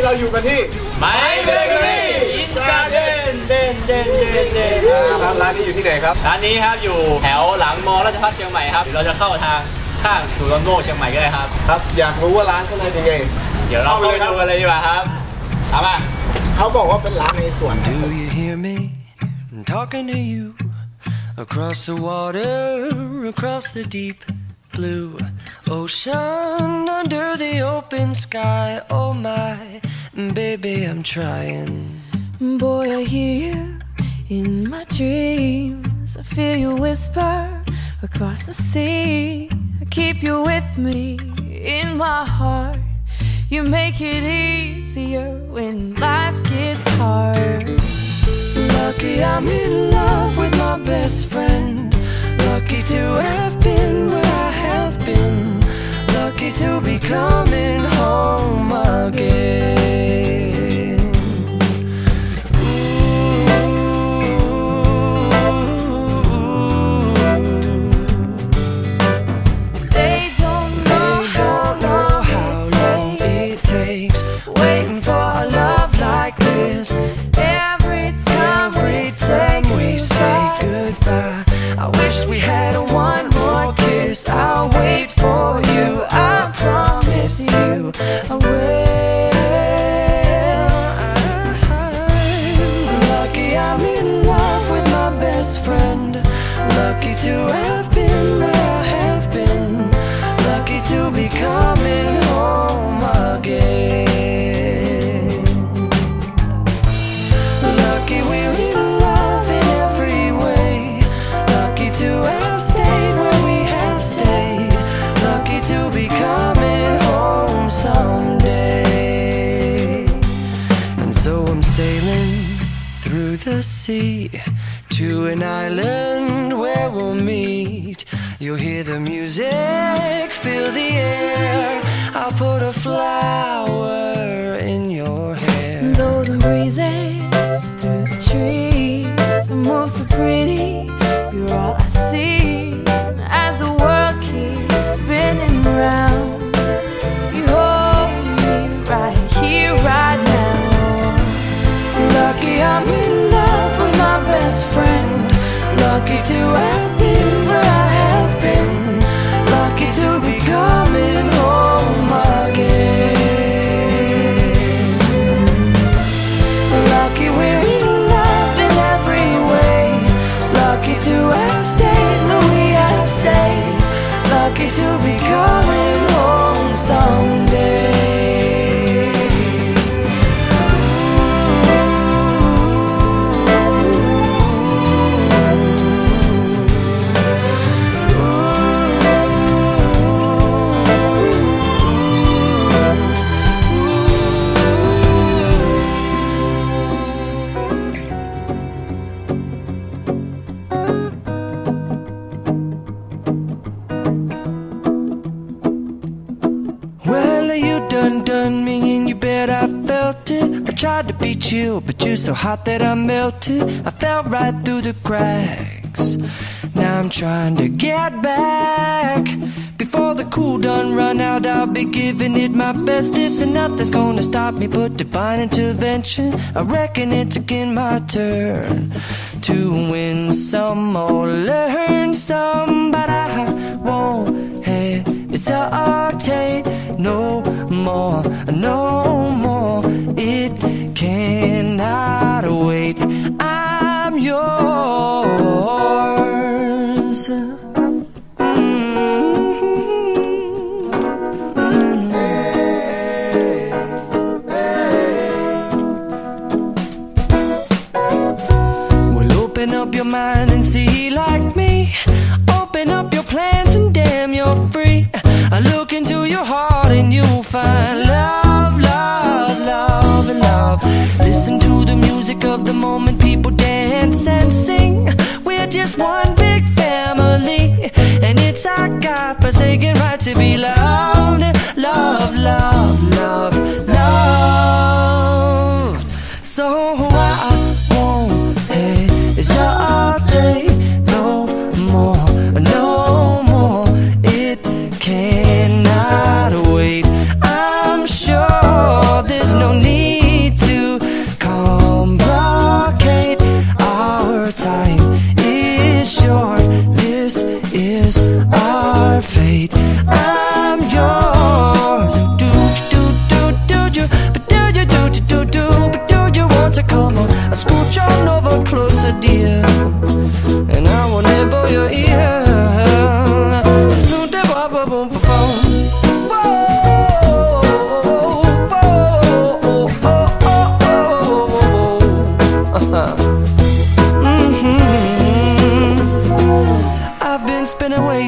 อนนี้เราอยู่กันที่ไมเบเกอรี่อินการ์เดนเดนเดนเดนเดนครับร้านนี้อยู่ที่ไหนครับ ร้านนี้ครับอยู่แถวหลังมอราชพัฒเชียงใหม่ครับเดี๋ยวเราจะเข้าทางข้างศูนย์รวมโลกเชียงใหม่ก็ได้ครับ ครับอยากรู้ว่าร้านข้างในเป็นไง เดี๋ยวเราเข้าไปดูกันเลยดีกว่าครับเอามาเขาบอกว่าเป็นร้านในสวน Do you hear me? I'm talking to you across the water, across the deep blue ocean, under the open sky. Oh my, baby, I'm trying. Boy, I hear you in my dreams. I feel you whisper across the sea. I keep you with me in my heart. You make it easier when life gets hard. Lucky I'm in love with my best friend. Lucky to have been been. Lucky to be coming home again. To have meet. You'll hear the music, feel the air. I'll put a flower in your hair. Though the breezes through the trees move so pretty, you're all I see as the world keeps spinning round. You hold me right here, right now. Lucky I'm in love with my best friend. Lucky to have tried to beat you, but you're so hot that I melted. I fell right through the cracks. Now I'm trying to get back. Before the cool done run out, I'll be giving it my bestest, and nothing's gonna stop me but divine intervention. I reckon it's again my turn to win some or learn some, but I won't hesitate no more, no to be loved, loved, loved, loved, loved. So why I won't is all day no more, no more. It cannot wait. I'm sure there's no need to complicate our time. On over closer, dear, and I will nibble your ear.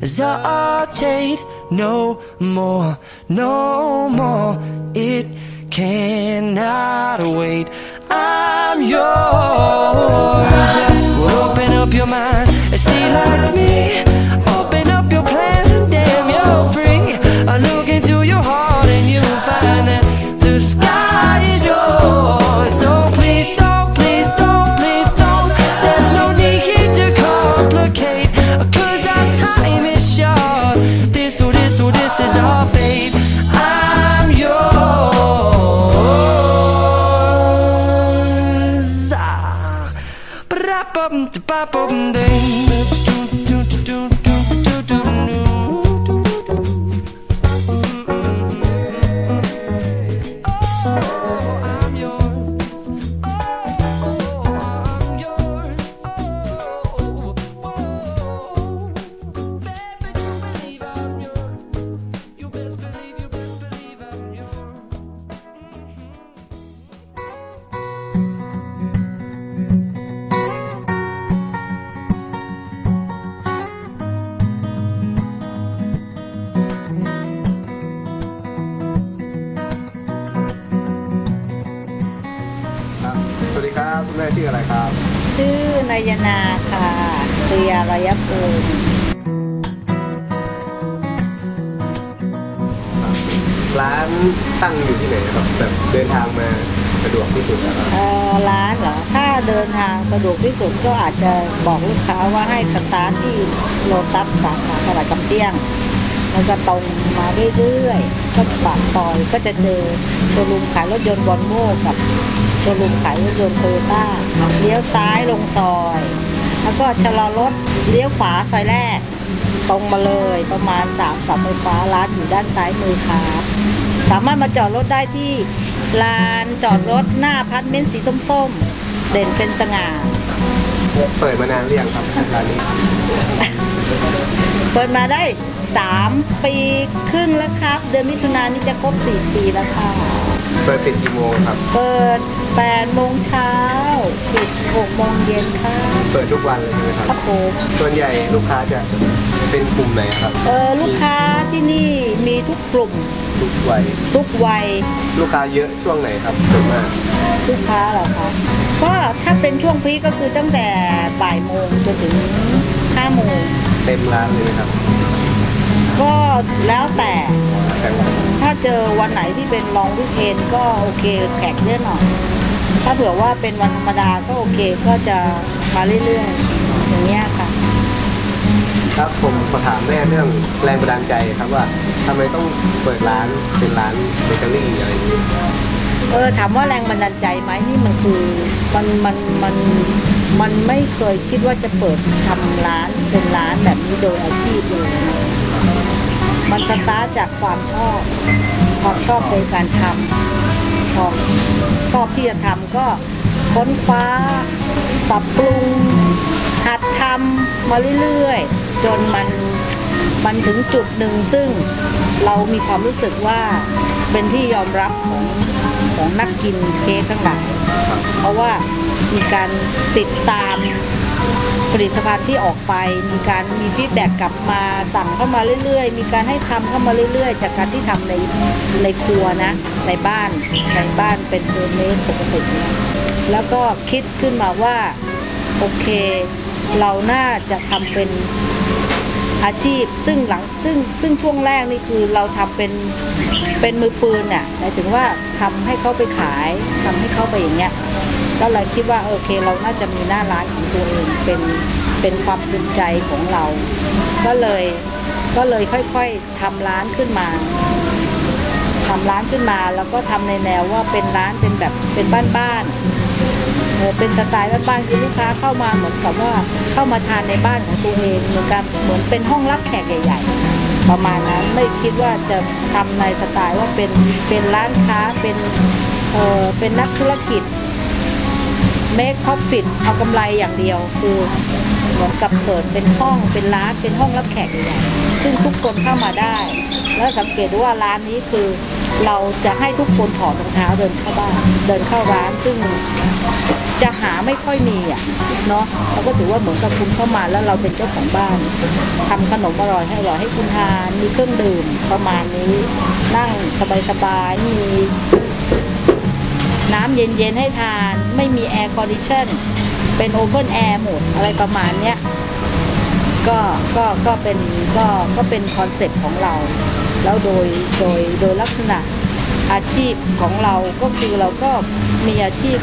hesitate no more, no more. It cannot wait. I'm yours. Open up your mind and see like me. ชื่ออะไรครับ ชื่อนายนาค่ะเรียรยภูมิร้านตั้งอยู่ที่ไหนครับแบบเดินทางมาสะดวกที่สุดนะครับเอ่อร้านเหรอ ถ้าเดินทางสะดวกที่สุดก็อาจจะบอกลูกค้าว่าให้สตาร์ทที่โลตัสสาขาตลาดกำเตี้ยงแล้วก็ตรงมาเรื่อยๆก็ปากซอยก็จะเจอโชว์รูมขายรถยนต์วอลโม่กับ โชว์รูมขายรถยนต์โตโยต้าเลี้ยวซ้ายลงซอย แล้วก็ชะลอรถเลี้ยวขวาซอยแรก ตรงมาเลยประมาณสามเสาไฟฟ้าร้านอยู่ด้านซ้ายมือค่ะสามารถมาจอดรถได้ที่ลานจอดรถหน้าอพาร์ตเมนต์สีส้มๆ เด่นเป็นสง่า เปิดมานานหรือยังครับร้านนี้ เปิดมาได้ 3 ปีครึ่งแล้วครับ เดือนมิถุนายนนี้จะครบ 4 ปีแล้วค่ะ เปิดปิดกี่โมงครับ เปิด8โมงเช้าปิด6โมงเย็นค่ะ เปิดทุกวันเลยใช่ไหมคครัรับบผมส่วนใหญ่ลูกค้าจะเป็นกลุ่มไหนครับ เออลูกค้าที่นี่มีทุกกลุ่ม ทุกวัย ทุกวัย ลูกค้าเยอะช่วงไหนครับส่วนมากลูกค้าเหรอคะ ก็ถ้าเป็นช่วงพีคก็คือตั้งแต่บ่ายโมงจนถึง5โมง เต็มร้านเลยไหมครับ ก็แล้วแต่แต่วัน ถ้าเจอวันไหนที่เป็นลองวิเคนก็โอเคแขกเยอะหน่อย ถ้าเผื่อว่าเป็นวันธรรมดาก็โอเคก็จะมาเรื่อยๆอย่างเงี้ยค่ะ ครับผมขอถามแม่เรื่องแรงบันดาลใจครับว่าทำไมต้องเปิดร้านเป็นร้านเบเกอรี่อะไรอย่างนี้เออถามว่าแรงบันดาลใจไหมนี่มันคือมันมันมันมันไม่เคยคิดว่าจะเปิดทำร้านเป็นร้านแบบนี้โดยอาชีพเลยนะ มันสตาร์ทจากความชอบ ความชอบในการทำพอชอบที่จะทำก็ค้นคว้า ปรับปรุง หัดทำมาเรื่อยๆ จนมันมันถึงจุดหนึ่งซึ่งเรามีความรู้สึกว่าเป็นที่ยอมรับของของนักกินเค้กทั้งหลายเพราะว่ามีการติดตาม ผลิตภัณฑ์ที่ออกไป มีการมีฟีดแบ็กกลับมาสั่งเข้ามาเรื่อยๆ มีการให้ทำเข้ามาเรื่อยๆ จากการที่ทำในในครัวนะในบ้านในบ้านเป็นเฮอร์เมดปกติเนี่ยแล้วก็คิดขึ้นมาว่าโอเค เราน่าจะทำเป็นอาชีพ ซึ่งหลังซึ่งซึ่งช่วงแรกนี่คือเราทำเป็นเป็นมือปืนน่ะหมายถึงว่าทำให้เขาไปขายทำให้เขาไปอย่างเงี้ย ก็เลยคิดว่าโอเคเราน่าจะมีหน้าร้านของตัวเองเป็นเป็นความภูมิใจของเรา ก็เลยก็เลยค่อยๆทำร้านขึ้นมาทำร้านขึ้นมาแล้วก็ทำในแนวว่าเป็นร้านเป็นแบบเป็นบ้านๆเออเป็นสไตล์บ้านๆคือลูกค้าเข้ามาเหมือนกับว่าเข้ามาทานในบ้านของตัวเองเหมือนกับเหมือนเป็นห้องรับแขกใหญ่ๆ ประมาณนั้นไม่คิดว่าจะทำในสไตล์ว่าเป็นเป็นร้านค้าเป็นเออเป็นนักธุรกิจ make profit เอากำไรอย่างเดียว คือเหมือนกับเปิดเป็นห้องเป็นร้านเป็นห้องรับแขกใหญ่ๆซึ่งทุกคนเข้ามาได้ แล้วสังเกตดูว่าร้านนี้คือ เราจะให้ทุกคนถอดรองเท้าเดินเข้าบ้านเดินเข้าร้านซึ่งจะหาไม่ค่อยมีอะเนาะเราก็ถือว่าเหมือนกับคุณเข้ามาแล้วเราเป็นเจ้าของบ้านทำขนมอร่อยให้อร่อยให้คุณทานมีเครื่องดื่มประมาณนี้ นั่งสบายๆมี น้ำเย็นๆให้ทาน ไม่มีแอร์คอนดิชันเป็นโอเ n นแอร์หมดอะไรประมาณเนี้ยก็ก็ก็เป็นก็ก็เป็นคอนเซ็ปต์ของเรา แล้วโดยโดยโดยลักษณะอาชีพของเราก็คือเราก็มีอาชีพ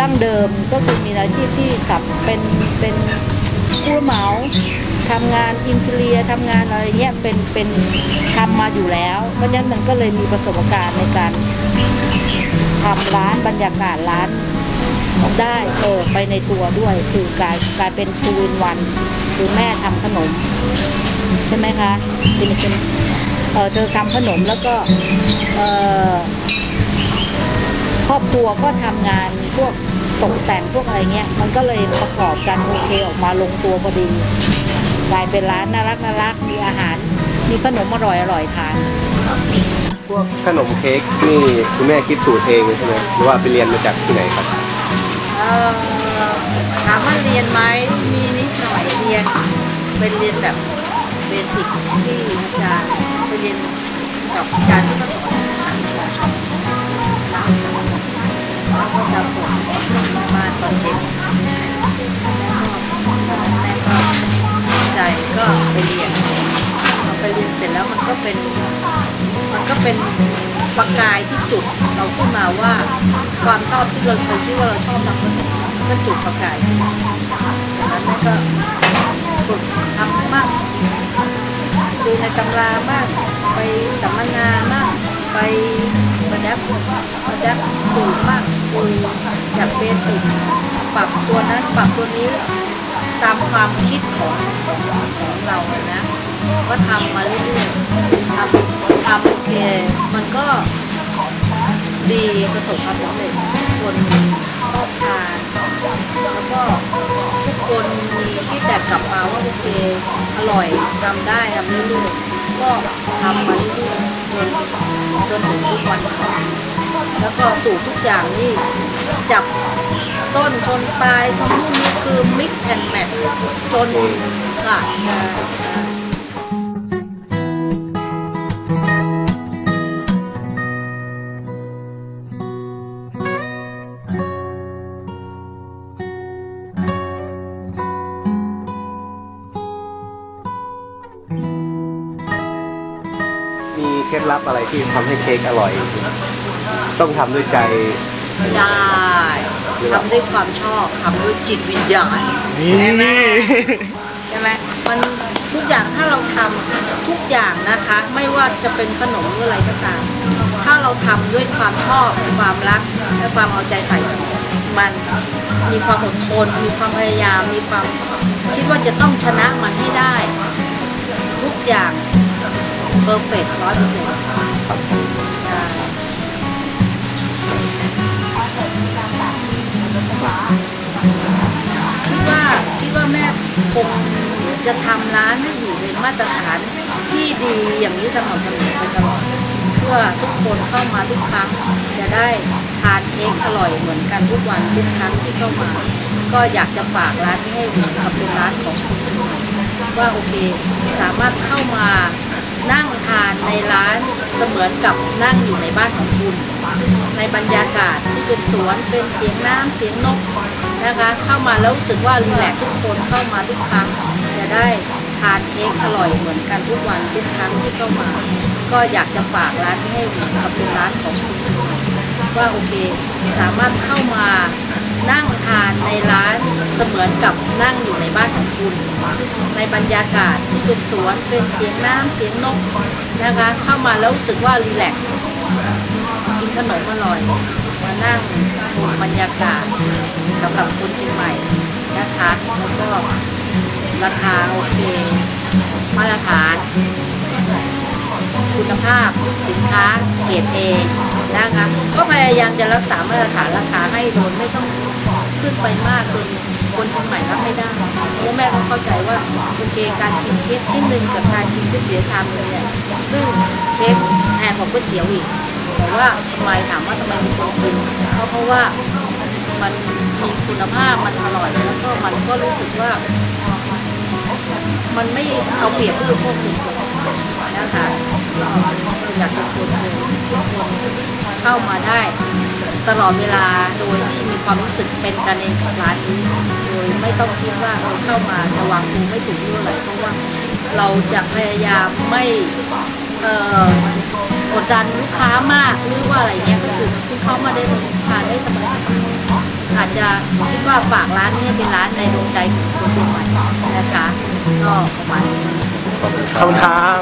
ดั้งเดิมก็คือมีอาชีพที่สับเป็นเป็นผู้เหมาทำงานอินเทเลียทำงานอะไรเงี้ยเป็นเป็นทำมาอยู่แล้ว เพราะฉะนั้นมันก็เลยมีประสบการณ์ในการ ทำร้านบรรยากาศร้านได้เออไปในตัวด้วยคือกลายกลายเป็นทูวินวัน คือแม่ทำขนม ใช่ไหมคะเป็นเป็นเออเธอทำขนมแล้วก็เออครอบครัวก็ทำงานพวกตกแต่งพวกอะไรเงี้ย มันก็เลยประกอบกันโอเคออกมาลงตัวพอดี กลายเป็นร้านน่ารักน่ารักมีอาหาร มีขนมอร่อยอร่อยทาน พวกขนมเค้กนี่คุณแม่คิดสูตรเองเลยใช่ไหมหรือว่าไปเรียนมาจากที่ไหนครับเอ่อถามว่าเรียนไหมมีนิดหน่อยเรียนเป็นเรียนแบบเบสิกที่อาจารย์ไปเรียนกับอาจารย์ที่เขาสอนภาษาอังกฤษชอบร้านสอนแล้วก็จะปวดสอนมาตอนเด็กแม่ก็สนใจก็ไปเรียนพอไปเรียนเสร็จแล้วมันก็เป็น มันก็เป็นประกายที่จุดเราขึ้นมาว่า ความชอบที่เราเคยคิดว่าเราชอบทำมันก็จุดประกายจากนั้นแม่ก็ฝึกทำมากดูในตำราบ้างไปสัมมนาบ้างไปประดับประดับสูตรบ้างดูจากเบสิกปรับตัวนั้นปรับตัวนี้ตามความคิดของของเรานะ ก็ทำมาเรื่อยๆทำ ทำโอเค มันก็ดีประสบความสำเร็จคนชอบทาน แล้วก็ทุกคนมีที่แตกกลับมาว่าโอเค อร่อยทำได้ทำเรื่อยๆก็ทำมาเรื่อยๆจนจนถึงทุกวันแล้วก็สูตรทุกอย่างนี่จับต้นชนปลายทั้งนู่นนี่คือ mix and match จนค่ะ เคล็ดลับอะไรที่ทำให้เค้กอร่อย ต้องทำด้วยใจ ใช่ทำด้วยความชอบทำด้วยจิตวิญญาณนี่ใช่ไหมใช่ไหมมันทุกอย่างถ้าเราทำทุกอย่างนะคะ ไม่ว่าจะเป็นขนมหรืออะไรก็ตาม ถ้าเราทำด้วยความชอบความรักและความเอาใจใส่มันมีความอดทน มีความพยายาม มีความคิดว่าจะต้องชนะมันให้ได้ ทุกอย่าง เพอร์เฟกต์ร้อยเปอร์เซ็นต์ใช่คิดว่าคิดว่าแม่คงจะทำร้านให้อยู่ในมาตรฐานที่ดีอย่างนี้สม่ำเสมอไปตลอดเพื่อทุกคนเข้ามาทุกครั้งจะได้ทานเค้กอร่อยเหมือนกันทุกวันทุกครั้งที่เข้ามา ก็อยากจะฝากร้านนี้ให้เหมือนกับเป็นร้านของคุณชมว่าโอเค สามารถเข้ามา นั่งทานในร้านเสมือนกับนั่งอยู่ในบ้านของคุณ ในบรรยากาศที่เป็นสวนเป็นเสียงน้ำเสียงนกนะคะเข้ามาแล้วรู้สึกว่ารีแลกซ์ทุกคนเข้ามาทุกครั้งจะได้ทานเค้กอร่อยเหมือนกันทุกวันทุกครั้งที่เข้ามา ก็อยากจะฝากร้านให้กับเป็นร้านของคุณ ว่าโอเคสามารถเข้ามานั่งทานในร้านเสมือนกับนั่งอยู่ในบ้านของคุณ ในบรรยากาศที่เป็นสวนเป็นเสียงน้ำเสียงนกนะคะเข้ามาแล้วรู้สึกว่ารีแลกซ์กินขนมอร่อยมานั่งชมบรรยากาศสำหรับคนเชียงใหม่นะคะแล้วก็ราคาโอเค มาตรฐาน คุณภาพสินค้าเกรดเอ นะคะ ก็พยายามจะรักษามาตรฐานราคาให้โดยไม่ต้องขึ้นไปมากจนคนเชียงใหม่รับไม่ได้เพราะแม่ก็เข้าใจว่าโอเคการกินเค้กชิ้นหนึ่งกับการกินก๋วยเตี๋ยวชามหนึงเนี่ยซึ่งเค้กแพงกว่าก๋วยเตี๋ยวอีกแต่ว่าทำไมถามว่าทำไมมีคนกินก็เพราะว่ามันมีคุณภาพมันอร่อยแล้วก็มันก็รู้สึกว่า มันไม่เอาเปรียบผู้บริโภคทุกคนะคะ อยากจะชวนเชิญทุกคนเข้ามาได้ ตลอดเวลาโดยที่มีความรู้สึกเป็นกันเองกับร้านนี้โดยไม่ต้องคิดว่าเออเข้ามาจะวางตัวไม่ถูกหรืออะไรเพราะว่าเราจะพยายามไม่กดดันลูกค้ามากหรือว่าอะไรเงี้ยก็คือคุณเข้ามาได้ทานได้สบายอาจจะคิดว่าฝากร้านนี้เป็นร้านในดวงใจของคนเชียงใหม่นะคะก็ประมาณนี้ขอบคุณครับ